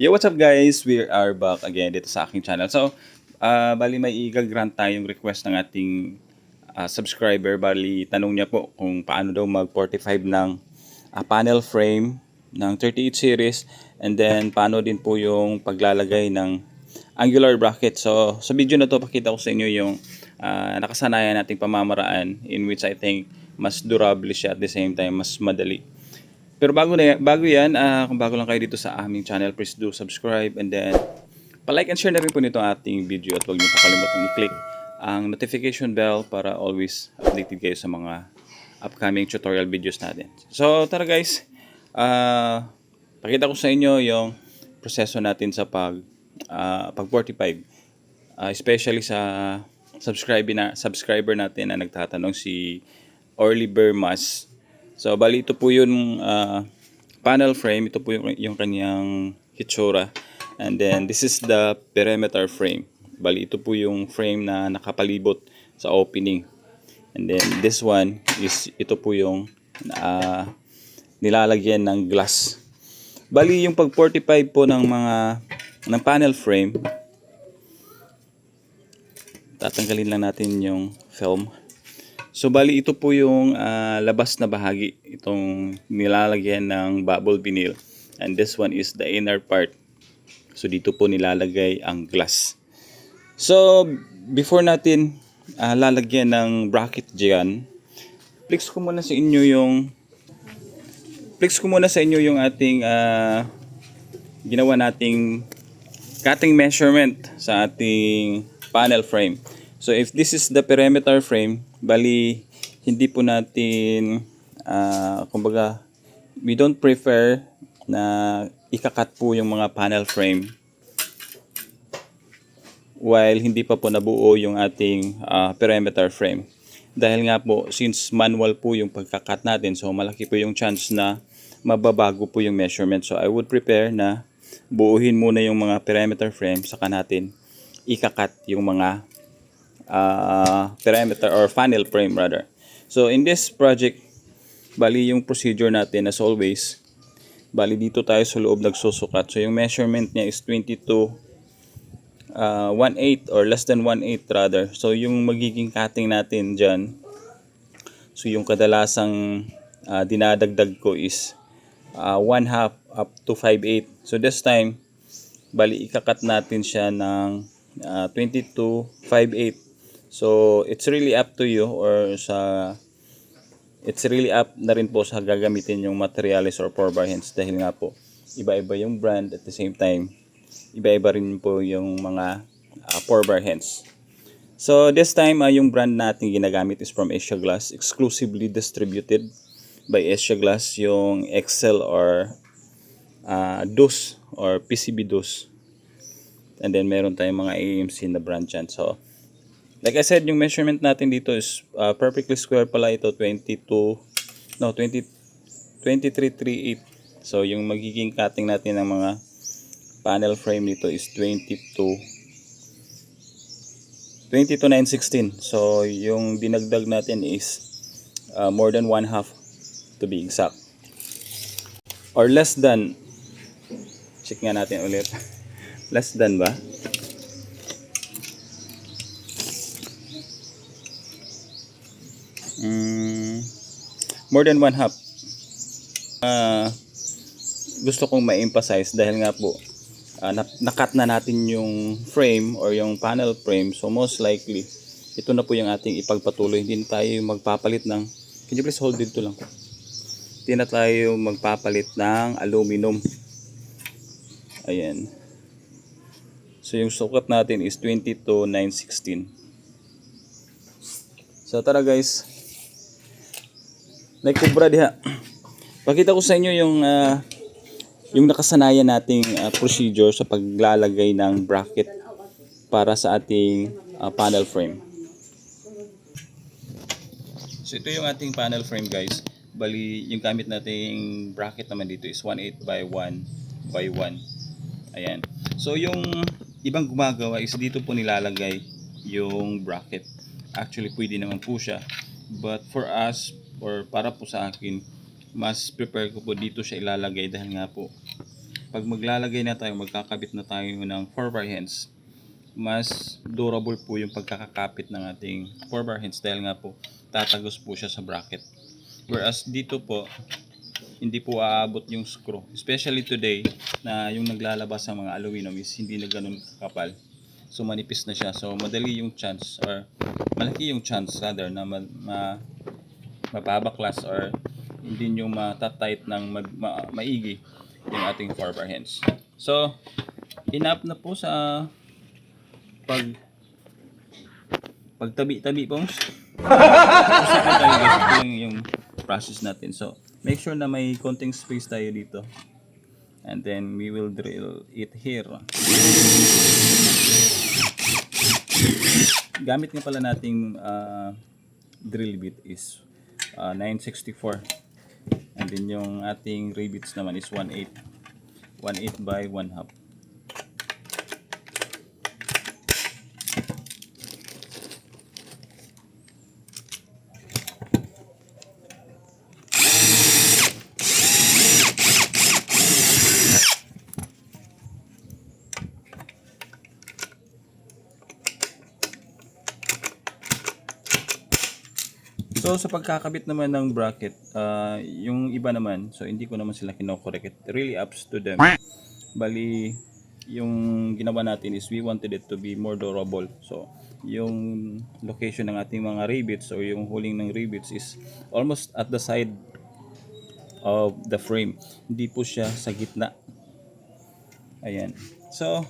Yo, what's up guys? We are back again dito sa aking channel. So, ah bali may i-grant tayong request ng ating ah, subscriber. Bali, tanong niya po kung paano daw mag-45 ng ah, panel frame ng 38 series and then paano din po yung paglalagay ng angular bracket. So, sa video na to pakita ko sa inyo yung ah, nakasanayan nating pamamaraan in which I think mas durable siya at the same time mas madali. Pero bago na bago 'yan, ah, kung bago lang kayo dito sa aming channel, please do subscribe and then pa-like and share na rin po nito ating video at huwag niyo kakalimutan i-click ang notification bell para always updated kayo sa mga upcoming tutorial videos natin. So, tara guys. Ah, pakita ko sa inyo yung proseso natin sa pag ah, pag 45. Ah, especially sa subscriber na subscriber natin na nagtatanong si Orly Bermas. So, bali ito po yung ah, panel frame. Ito po yung, yung kanyang hitsura. And then, this is the perimeter frame. Bali, ito po yung frame na nakapalibot sa opening. And then, this one is, ito po yung ah, nilalagyan ng glass. Bali, yung pag 45 po ng mga ng panel frame, tatanggalin lang natin yung film. So bali ito po yung ah, labas na bahagi itong nilalagyan ng bubble vinyl and this one is the inner part. So dito po nilalagay ang glass. So before natin ah, lalagyan ng bracket diyan, flex ko muna sa inyo yung flex ko muna sa inyo yung ating ah, ginawa nating cutting measurement sa ating panel frame. So if this is the perimeter frame, bali hindi po natin ah, kumbaga we don't prefer na ikakat po yung mga panel frame while hindi pa po nabuo yung ating ah, perimeter frame. Dahil nga po, since manual po yung pagkakat natin, so malaki po yung chance na mababago po yung measurement. So I would prepare na buuhin muna yung mga perimeter frame saka natin ikakat yung mga uh, perimeter or funnel frame rather. So in this project, bali yung procedure natin as always, bali dito tayo sa loob nagsusukat. So yung measurement niya is 22 uh, 1/8 or less than 1/8 rather. So yung magiging cutting natin dyan, so yung kadalasang uh, dinadagdag ko is uh, 1 half up to 5/8. So this time, bali ikakat natin siya ng uh, 22 5/8. So it's really up to you or sa it's really up na rin po sa gagamitin yung materials or 4 bar hands dahil nga po iba-iba yung brand at the same time iba-iba rin po yung mga uh, 4 bar hands. So this time uh, yung brand natin ginagamit is from Asia Glass, exclusively distributed by Asia Glass yung Excel or uh, DOS or PCB DOS. And then meron tayong mga AMC na brand dyan. So like I said, yung measurement natin dito is uh, perfectly square pala ito 22 no 20 2338. So yung magiging cutting natin ng mga panel frame nito is 22 22916 so yung dinagdag natin is uh, more than one half to be exact. Or less than check nga natin ulit. Less than ba more than one half. Uh, gusto kong ma-emphasize dahil nga po uh, na- nakat na natin yung frame or yung panel frame. So most likely ito na po yung ating ipagpatuloy. Hindi na tayo magpapalit ng can you please hold dito lang hindi na tayo magpapalit ng aluminum. Ayan. So yung sukat natin is 22,916 so tara guys Naikubra diha. Pakita ko sa inyo yung ah, yung nakasanayan nating uh, procedure sa paglalagay ng bracket para sa ating uh, panel frame. So ito yung ating panel frame guys. Bali yung gamit nating bracket naman dito is 1/8 by 1 by 1. Ayan. So yung ibang gumagawa is dito po nilalagay yung bracket. Actually pwede naman po siya. But for us or para po sa akin mas prepare ko po dito siya ilalagay dahil nga po pag maglalagay na tayo, magkakabit na tayo ng 4 bar hands, mas durable po yung pagkakakapit ng ating 4 bar hands dahil nga po tatagos po siya sa bracket. Whereas dito po, hindi po aabot yung screw. Especially today na yung naglalabas ng mga aluminum is hindi na ganun kakapal. So manipis na siya. So madali yung chance or malaki yung chance rather na ma, ma mababaklas or hindi nyo matatight ng mag, ma, maigi yung ating 4 bar hands. So, enough na po sa pag pagtabi-tabi po. Yung, yung process natin. So, make sure na may konting space tayo dito. And then we will drill it here. Gamit nga pala nating ah, drill bit is ah, 964. And then yung ating rivets naman is 1/8. 1/8 by 1 half. So sa pagkakabit naman ng bracket, ah, yung iba naman, so hindi ko naman sila kinokorek. It really ups to them. Bali, yung ginawa natin is we wanted it to be more durable. So, yung location ng ating mga rivets or yung huling ng rivets is almost at the side of the frame. Hindi po siya sa gitna. Ayan. So,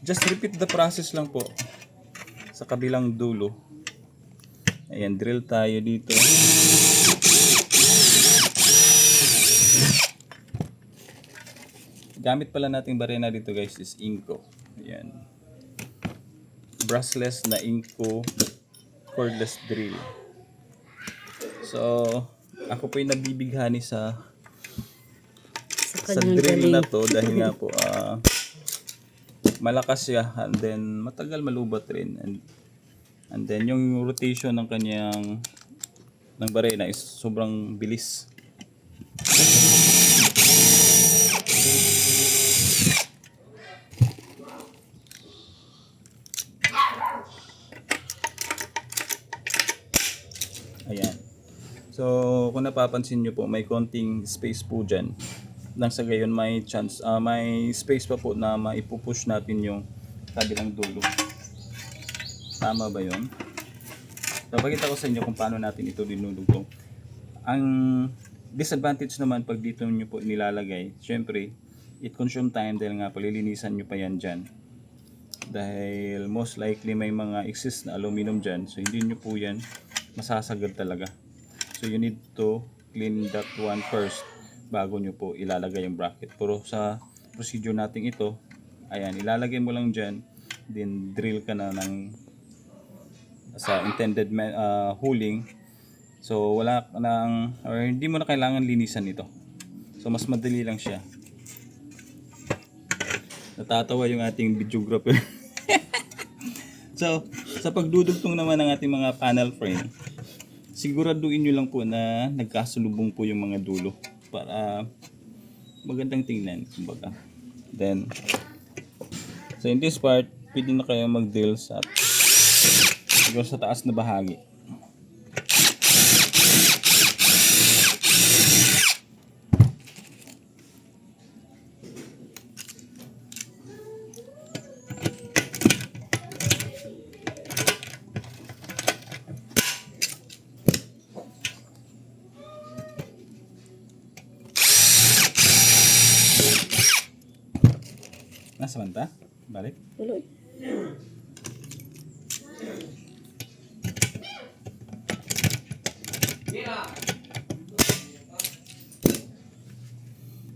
just repeat the process lang po sa kabilang dulo. Ayan, drill tayo dito. Gamit pala nating barena dito guys is Inco. Ayan. Brushless na Inco cordless drill. So, ako po yung nabibighani sa Sa sa drill galing. na to dahil nga po ah, malakas siya and then matagal malubat rin and and then yung rotation ng kanyang ng barena is sobrang bilis. Ayan. So, kung napapansin nyo po, may konting space po dyan. Nang sa gayon, may chance, ah, may space pa po na maipupush natin yung kabilang dulo. Tama ba yun? So, pakita ko sa inyo kung paano natin ito dinudugtong. Ang disadvantage naman pag dito nyo po nilalagay, syempre, it consume time dahil nga palilinisan nyo pa yan dyan. Dahil most likely may mga exist na aluminum dyan, so hindi nyo po yan masasagad talaga. So you need to clean that one first bago nyo po ilalagay yung bracket. Pero sa procedure natin ito, ayan, ilalagay mo lang dyan, then drill ka na ng sa intended me- ah, huling. So wala nang, or hindi mo na kailangan linisan ito. So mas madali lang siya. Natatawa yung ating videographer. so, sa pagdudugtong naman ng ating mga panel frame, siguraduhin nyo lang po na nagkasalubong po yung mga dulo para magandang tingnan, kumbaga. Then, so in this part, pwede na kayo mag-drill sa siguro sa taas na bahagi. Nasa banta? Balik? Tuloy.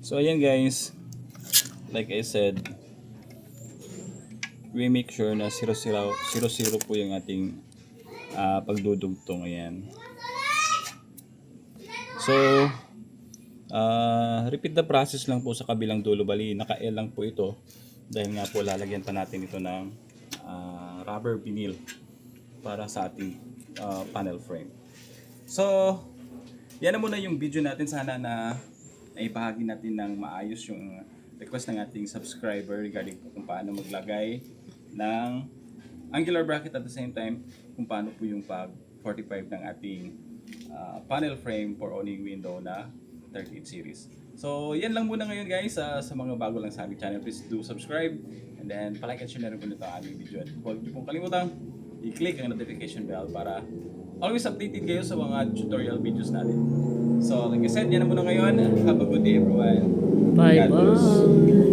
So ayan guys, like I said, we make sure na 0-0 0-0 po yung ating ah, pagdudugtong. Ayan. So, ah, repeat the process lang po sa kabilang dulo. Bali, naka-L lang po ito. Dahil nga po lalagyan pa natin ito ng ah, rubber vinyl para sa ating ah, panel frame. So, yan na muna yung video natin. Sana na naibahagi natin ng maayos yung request ng ating subscriber regarding po kung paano maglagay ng angular bracket at the same time kung paano po yung pag 45 ng ating ah, panel frame for owning window na 38 series. So, yan lang muna ngayon guys sa sa mga bago lang sa aming channel. Please do subscribe and then palike and share na rin po nito ang aming video. At huwag niyo pong kalimutan i-click ang notification bell para always updated kayo sa mga tutorial videos natin. So, like I said, yan na muna ngayon. Have a good day everyone. Bye-bye.